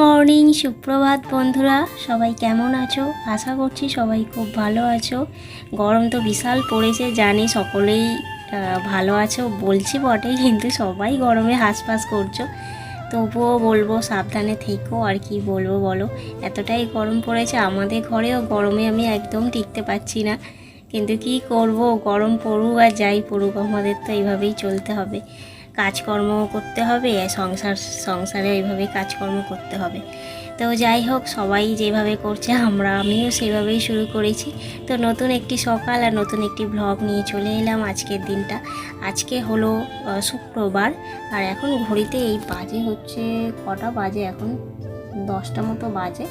Morning, সুপ্রভাত বন্ধুরা। সবাই কেমন আছো? আশা করছি সবাই খুব ভালো আছো। গরম তো বিশাল পড়েছে, জানি সকলেই ভালো আছো। বলছি বটে, কিন্তু সবাই গরমে হাঁসফাঁস করছ। তবুও বলব সাবধানে থেকো, আর কি বলব বলো? এতটাই গরম পড়েছে, আমাদের ঘরেও গরমে আমি একদম টিকতে পারছি না। কিন্তু কি করব, গরম পড়ুক আর যাই পড়ুক, আমাদের তো এইভাবেই চলতে হবে। কাজকর্ম করতে হবে, সংসার, সংসারে এইভাবেই কাজকর্ম করতে হবে। তো যাই হোক, সবাই যেভাবে করছে, আমরা, আমিও সেভাবেই শুরু করেছি। তো নতুন একটি সকাল আর নতুন একটি ব্লগ নিয়ে চলে এলাম আজকের দিনটা। আজকে হলো শুক্রবার, আর এখন ঘড়িতে এই বাজে হচ্ছে কটা বাজে এখন? দশটা মতো বাজে।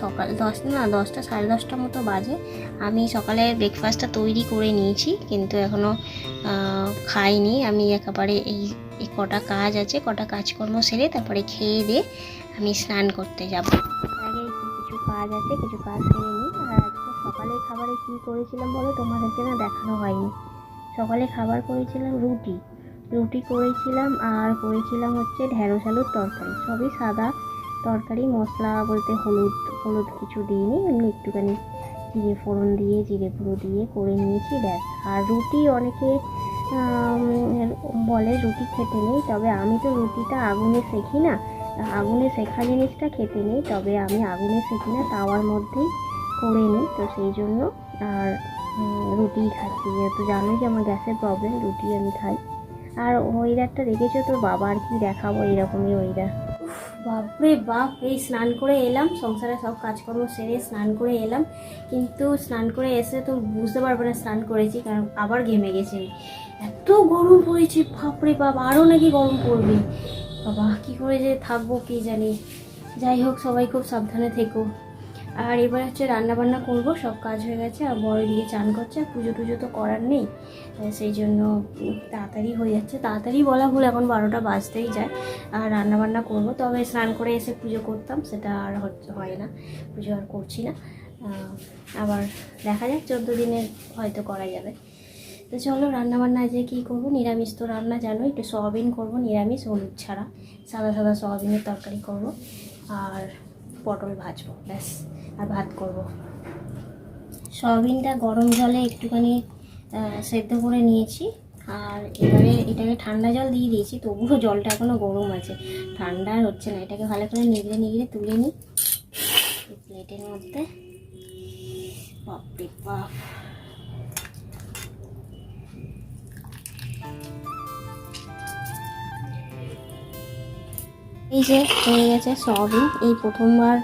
সকাল দশ, না, দশটা, সাড়ে দশটা মতো বাজে। আমি সকালে ব্রেকফাস্টটা তৈরি করে নিয়েছি, কিন্তু এখনও খাইনি। আমি একেবারে এই এই কটা কাজ আছে কটা কাজকর্ম সেরে তারপরে খেয়ে দিয়ে আমি স্নান করতে যাব। আগে কিছু কাজ আছে কিছু কাজ সেরে নিই। আর আজকে সকালে খাবারে কি করেছিলাম বলো? তোমাদেরকে না দেখানো হয়নি। সকালে খাবার করেছিলাম রুটি। রুটি করেছিলাম আর করেছিলাম হচ্ছে ঢেঁড়স আলুর তরকারি। সবই সাদা তরকারি মশলা বলতে হলুদ হলুদ কিছু দিইনি। এমনি একটুখানি জিরে ফোড়ন দিয়ে জিরে গুঁড়ো দিয়ে করে নিয়েছি ব্যাস। আর রুটি অনেকে আম, বলে রুটি খেতে নেই, তবে আমি তো রুটিটা আগুনে সেকি না। আগুনে শেখা জিনিসটা খেতে নেই, তবে আমি আগুনে সেকি না তাওয়ার মধ্যেই করে নিই, তো সেই জন্য আর রুটিই খাচ্ছি যেহেতু জানোই যে আমার গ্যাসের প্রবলেম রুটি আমি খাই। আর ওয়েদারটা দেখেছ তো? বাবা আর কি দেখাবো এরকমই ওয়েদার বাপরে বাপ, এই স্নান করে এলাম, সংসারে সব কাজকর্ম সেরে স্নান করে এলাম, কিন্তু স্নান করে এসে তো বুঝতে পারব না স্নান করেছি, কারণ আবার ঘেমে গেছে এত গরম পড়েছে, বাপরে বাপ আরও নাকি গরম পড়বে। বাবা, কি করে যে থাকব কি জানি? যাই হোক, সবাই খুব সাবধানে থেকো। আর এবার হচ্ছে রান্না বান্না করব, সব কাজ হয়ে গেছে, আর বড় দিকে চান করছে, আর পুজো টুজো তো করার নেই সেই জন্য তাড়াতাড়ি হয়ে যাচ্ছে। তাড়াতাড়ি বলা ভুল, এখন বারোটা বাজতেই যায়, আর রান্না বান্না করব। তবে স্নান করে এসে পুজো করতাম, সেটা আর হচ্ছে, হয় না, পুজো আর করছি না। আবার দেখা যাক, চোদ্দ দিনের হয়তো করা যাবে। তো চলো রান্না বান্না আজকে কী করব? নিরামিষ তো রান্না জানো একটু সয়াবিন করব, নিরামিষ, হলুদ ছাড়া। সাদা সাদা সয়াবিনের তরকারি করব আর পটল ভাজবো, ব্যাস, আর ভাত করব। সয়াবিনটা গরম জলে একটুখানি সেদ্ধ করে নিয়েছি। আর এবারে এটাকে ঠান্ডা জল দিয়ে দিয়েছি, তবুও জলটা এখনও গরম আছে। ঠান্ডা হচ্ছে না, এটাকে ভালো করে নিগড়ে নিগড়ে তুলে নিই। প্লেটের মধ্যে। বাপরে বাপ। এই যে হয়ে গেছে সয়াবিন। এই প্রথমবার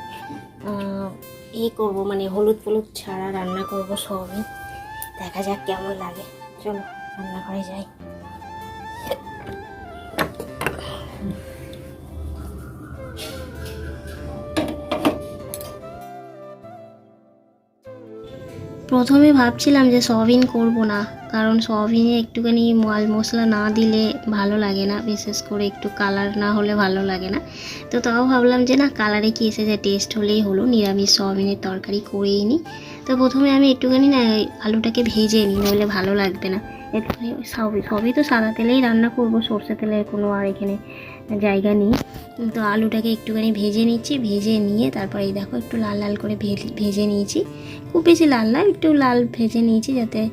আহ, এ করব মানে হলুদ ফলুদ ছাড়া রান্না করব সয়াবিন। দেখা যাক কেমন লাগে। চলো রান্না করে যাই। প্রথমে ভাবছিলাম যে সয়াবিন করব না, কারণ সয়াবিনে একটুখানি মাল মশলা না দিলে ভালো লাগে না, বিশেষ করে একটু কালার না হলে ভালো লাগে না। তো তাও ভাবলাম যে না কালারে কি এসেছে টেস্ট হলেই হলো, নিরামিষ সয়াবিনের তরকারি করেই নিই। তো প্রথমে আমি একটুখানি না আলুটাকে ভেজে নিই, নইলে ভালো লাগবে না। একটুখানি সবই সবই তো সাদা তেলেই রান্না করব, সর্ষে তেলের কোনো আর এখানে জায়গা নেই। তো আলুটাকে একটুখানি ভেজে নিচ্ছি, ভেজে নিয়ে তারপরে এই দেখো একটু লাল লাল করে ভেজে- নিয়েছি। খুব বেশি লাল না, একটু লাল ভেজে নিয়েছি যাতে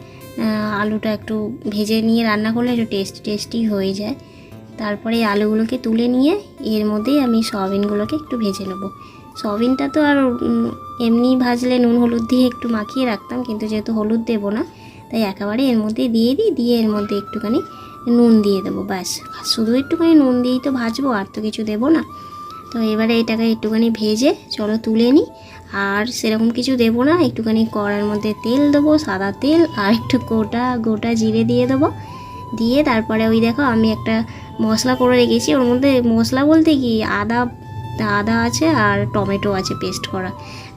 আলুটা একটু ভেজে নিয়ে রান্না করলে একটু টেস্ট, টেস্টি হয়ে যায়। তারপরে আলুগুলোকে তুলে নিয়ে এর মধ্যেই আমি সয়াবিনগুলোকে একটু ভেজে নেব। সয়াবিনটা তো আর এমনি ভাজলে নুন, হলুদ দিয়ে একটু মাখিয়ে রাখতাম, কিন্তু যেহেতু হলুদ দেবো না, তাই একেবারে এর মধ্যে দিয়ে দিই, দিয়ে এর মধ্যে একটুখানি নুন দিয়ে দেবো, ব্যাস। শুধু একটুখানি নুন দিয়েই তো ভাজবো, আর তো কিছু দেবো না। তো এবারে এটাকে একটুখানি ভেজে চলো তুলে নিই। আর সেরকম কিছু দেবো না, একটুখানি কড়ার মধ্যে তেল দেবো, সাদা তেল, আর একটু গোটা গোটা জিরে দিয়ে দেবো। দিয়ে তারপরে ওই দেখো আমি একটা মশলা করে রেখেছি, ওর মধ্যে মশলা বলতে কি, আদা আদা আছে আর টমেটো আছে পেস্ট করা।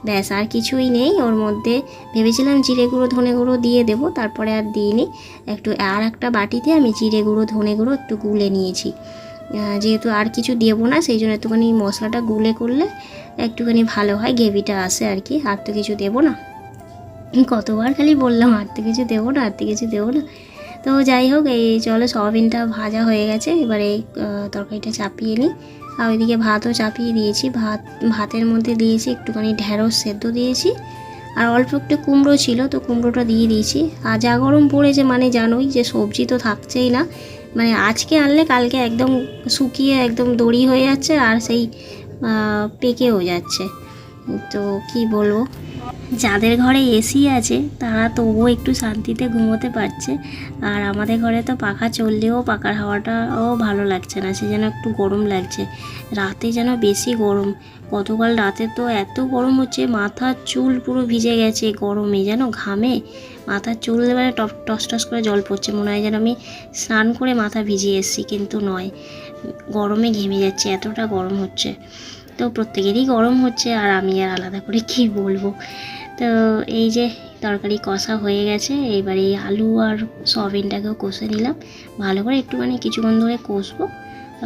ব্যাস, আর কিছুই নেই। ওর মধ্যে ভেবেছিলাম জিরে গুঁড়ো, ধনে গুঁড়ো দিয়ে দেবো, তারপরে আর দিইনি। একটু, আর একটা বাটিতে আমি জিরে গুঁড়ো, ধনে গুঁড়ো একটু গুলে নিয়েছি। যেহেতু আর কিছু দেবো না, সেই জন্য একটুখানি মশলাটা গুলে করলে একটুখানি ভালো হয়, গ্রেভিটা আসে আর কি। আর তো কিছু দেবো না। কতবার খালি বললাম, আর তো কিছু দেবো না, আর তো কিছু দেবো না। তো যাই হোক এই চলো সয়াবিনটা ভাজা হয়ে গেছে। এবারে আহ, তরকারিটা চাপিয়ে নিই। আর ওইদিকে ভাতও চাপিয়ে দিয়েছি। ভাত ভাতের মধ্যে দিয়েছি একটুখানি ঢ্যাঁড়স সেদ্ধ দিয়েছি। আর অল্প একটু কুমড়ো ছিল তো কুমড়োটা দিয়ে দিয়েছি। আর যা গরম পড়েছে মানে জানোই যে সবজি তো থাকছেই না। মানে আজকে আনলে কালকে একদম শুকিয়ে একদম দড়ি হয়ে যাচ্ছে আর সেই পেকেও যাচ্ছে। তো কি বলব? যাদের ঘরে এসি আছে, তারা তবুও একটু শান্তিতে ঘুমোতে পারছে। আর আমাদের ঘরে তো পাখা চললেও পাখার হাওয়াটাও ভালো লাগছে না, সে যেন একটু গরম লাগছে। রাতে যেন বেশি গরম। গতকাল রাতে তো এত গরম হচ্ছে, মাথার চুল পুরো ভিজে গেছে গরমে, যেন ঘামে। মাথার চুল মানে টপ, টস টস করে জল পড়ছে, মনে হয় যেন আমি স্নান করে মাথা ভিজিয়ে এসেছি, কিন্তু নয়। গরমে ঘেমে যাচ্ছে, এতটা গরম হচ্ছে। তো প্রত্যেকেরই গরম হচ্ছে আর আমি আর আলাদা করে কি বলব? তো এই যে তরকারি কষা হয়ে গেছে, এবারে এই আলু আর সয়াবিনটাকেও কষে নিলাম। ভালো করে একটুখানি কিছুক্ষণ ধরে কষবো।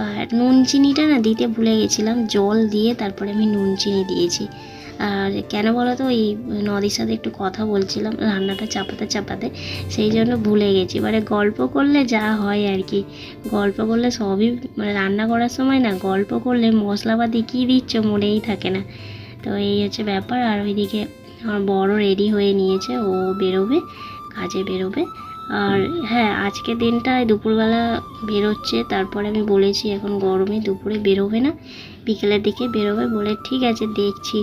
আর নুন চিনিটা না দিতে ভুলে গেছিলাম, জল দিয়ে তারপরে আমি নুন চিনি দিয়েছি। আর কেন বলো তো এই নদীর সাথে একটু কথা বলছিলাম, রান্নাটা চাপাতে চাপাতে, সেই জন্য ভুলে গেছি। এবারে গল্প করলে যা হয় আর কি। গল্প করলে সবই মানে রান্না করার সময় না, গল্প করলে মশলাপাতি কী দিচ্ছ মনেই থাকে না। তো এই হচ্ছে ব্যাপার। আর ওইদিকে আমার বড় রেডি হয়ে নিয়েছে, ও বেরোবে, কাজে বেরোবে। আর হ্যাঁ আজকে দিনটায় দুপুরবেলা বেরোচ্ছে, তারপরে আমি বলেছি এখন গরমে দুপুরে বেরোবে না। বিকেলের দিকে বেরোবে বলে, ঠিক আছে, দেখছি।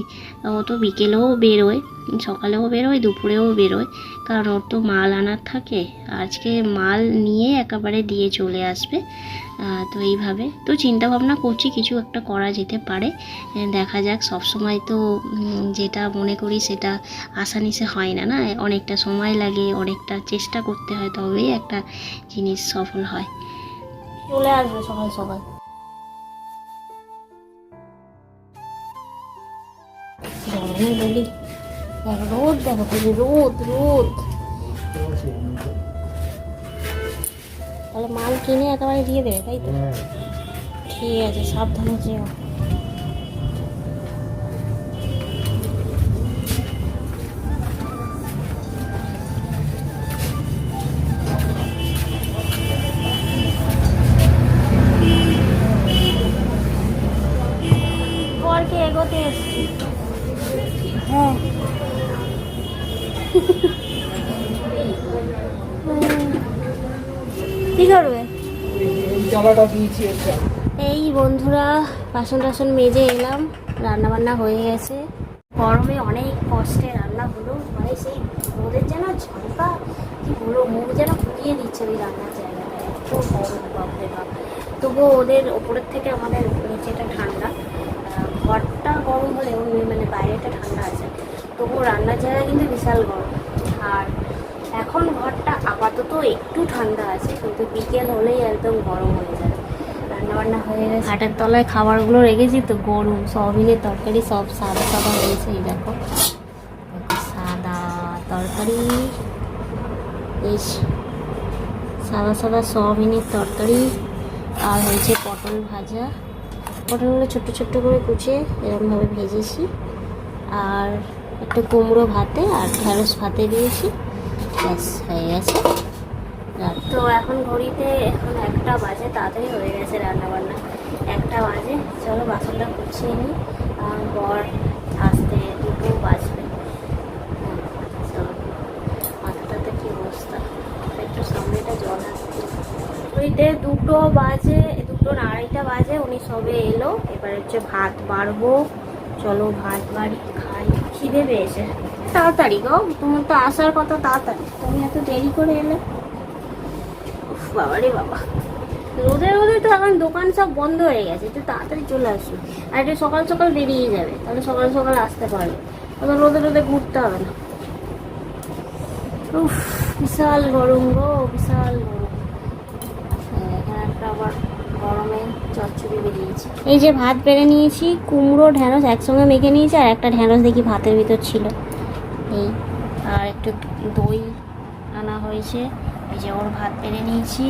ও তো বিকেলেও বেরোয়, সকালেও বেরোয়, দুপুরেও বেরোয়। কারণ ওর তো মাল আনার থাকে। আজকে মাল নিয়ে একেবারে দিয়ে চলে আসবে। তো এইভাবে। তো চিন্তা ভাবনা করছি কিছু একটা করা যেতে পারে। দেখা যাক সব সময় তো যেটা মনে করি সেটা আসানিসে হয় না না? অনেকটা সময় লাগে, অনেকটা চেষ্টা করতে হয়, তবেই একটা জিনিস সফল হয়। চলে আসবে সকাল সকাল গরমে বলি দেখো রোদ দেখো তুমি রোদ রোদ তাহলে মাল কিনে একেবারে দিয়ে দেবে তাই তো? ঠিক আছে সাবধানে যেও। এটা এই বন্ধুরা, বাসন টাসন মেজে এলাম রান্না বান্না হয়ে গেছে। গরমে অনেক কষ্টে রান্না হলো মানে সেই রোদের যেন ঝলকা কি বলব, মুখ যেন ফুটিয়ে দিচ্ছে ওই রান্নার জায়গাটা এত গরম, বাপরে বাপ। তবুও ওদের ওপরের থেকে আমাদের নিচেটা ঠান্ডা ঘরটা গরম হলেও মানে বাইরেটা ঠান্ডা আছে। তবুও রান্নার জায়গা কিন্তু বিশাল গরম। আর এখন আপাতত একটু ঠান্ডা আছে, কিন্তু বিকেল হলেই একদম গরম হয়ে যাবে রান্না বান্না হয়ে গেছে। হাটের তলায় খাবারগুলো রেখেছি তো গরম সয়াবিনের তরকারি সব সাদা সাদা হয়েছে, এই দেখো। সাদা তরকারি, বেশ সাদা সাদা সয়াবিনের তরকারি, আর হয়েছে পটল ভাজা। পটলগুলো ছোট্ট ছোট্ট করে কুচিয়ে এরকমভাবে ভেজেছি, আর একটু কুমড়ো ভাতে আর ঢেঁড়স ভাতে দিয়েছি। ব্যাস, হয়ে গেছে। তো এখন ঘড়িতে এখন একটা বাজে তাড়াতাড়ি হয়ে গেছে রান্নাবান্না। একটা বাজে চলো বাসনটা গুছিয়ে নিই বর আসতে দুটো বাজবে। চলো মাথাটাতে কি অবস্থা? একটু সামনেটা জল আসছে। ঘড়িতে দুটো বাজে দুটো আড়াইটা বাজে উনি সবে এলো। এবার হচ্ছে ভাত বাড়বো। চলো ভাত বাড়ি খাই। খিদে পেয়েছে। তাড়াতাড়ি গো তোমার তো আসার কথা তাড়াতাড়ি। তুমি এত দেরি করে এলে? বাবা রে বাবা। রোদে রোদে তো এখন দোকান সব বন্ধ হয়ে গেছে একটু তাড়াতাড়ি চলে আসো। আর একটু সকাল সকাল বেরিয়ে যাবে তাহলে সকাল সকাল আসতে পারবে। অত রোদে রোদে ঘুরতে হবে না। উফ বিশাল গরম গো বিশাল গরম। হ্যাঁ, এখানে একটা আবার গরমে চচ্চড়ি বেরিয়েছে। এই যে ভাত বেড়ে নিয়েছি কুমড়ো ঢ্যাঁড়স একসঙ্গে মেখে নিয়েছি আর একটা ঢ্যাঁড়স দেখি ভাতের ভিতর ছিল। এই আর একটু দই আনা হয়েছে। এই যে ওর ভাত পেরে নিয়েছি।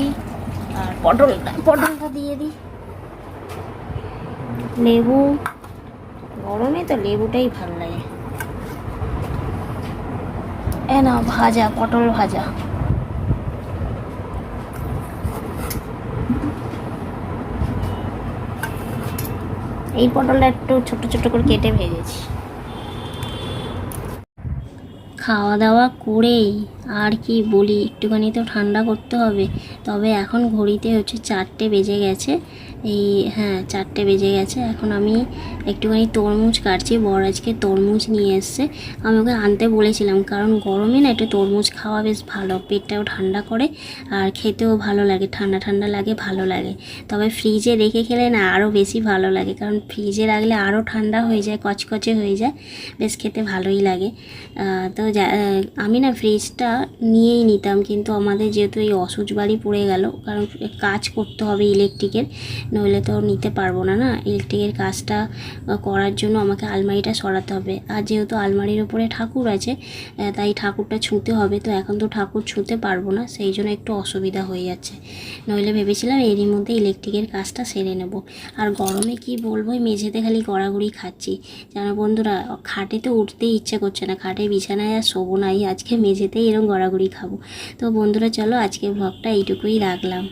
আর পটলটা পটলটা দিয়ে দিই। লেবু। গরমে তো লেবুটাই ভালো লাগে। এ না ভাজা পটল ভাজা। এই পটলটা একটু ছোট ছোট করে কেটে ভেজেছি। খাওয়া দাওয়া করেই। আর কি বলি, একটুখানি তো ঠান্ডা করতে হবে। তবে এখন ঘড়িতে হচ্ছে চারটে বেজে গেছে। এই হ্যাঁ চারটে বেজে গেছে। এখন আমি একটুখানি তরমুজ কাটছি। বর আজকে তরমুজ নিয়ে এসছে। আমি ওকে আনতে বলেছিলাম, কারণ গরমে না একটু তরমুজ খাওয়া বেশ ভালো, পেটটাও ঠান্ডা করে আর খেতেও ভালো লাগে, ঠান্ডা ঠান্ডা লাগে, ভালো লাগে। তবে ফ্রিজে রেখে খেলে না আরও বেশি ভালো লাগে, কারণ ফ্রিজে রাখলে আরও ঠান্ডা হয়ে যায়, কচকচে হয়ে যায়। বেশ খেতে ভালোই লাগে। তো আমি না ফ্রিজটা নিয়েই নিতাম। কিন্তু আমাদের যেহেতু এই অসুচ বাড়ি পড়ে গেল, কারণ কাজ করতে হবে ইলেকট্রিকের, নইলে তো নিতে পারব না না? ইলেকট্রিকের কাজটা করার জন্য আমাকে আলমারিটা সরাতে হবে। আর যেহেতু আলমারির ওপরে ঠাকুর আছে তাই ঠাকুরটা ছুঁতে হবে। তো এখন তো ঠাকুর ছুঁতে পারব না, সেই জন্য একটু অসুবিধা হয়ে যাচ্ছে। নইলে ভেবেছিলাম এরই মধ্যে ইলেকট্রিকের কাজটা সেরে নেব। আর গরমে কি বলব মেঝেতে খালি গড়াগড়ি খাচ্ছি। জানো বন্ধুরা, খাটে তো উঠতেই ইচ্ছে করছে না, খাটে বিছানায় আর শোবো নাই। আজকে মেঝেতেই এরকম গড়াগড়ি খাব। তো বন্ধুরা চলো আজকে ব্লগটা এইটুকুই রাখলাম।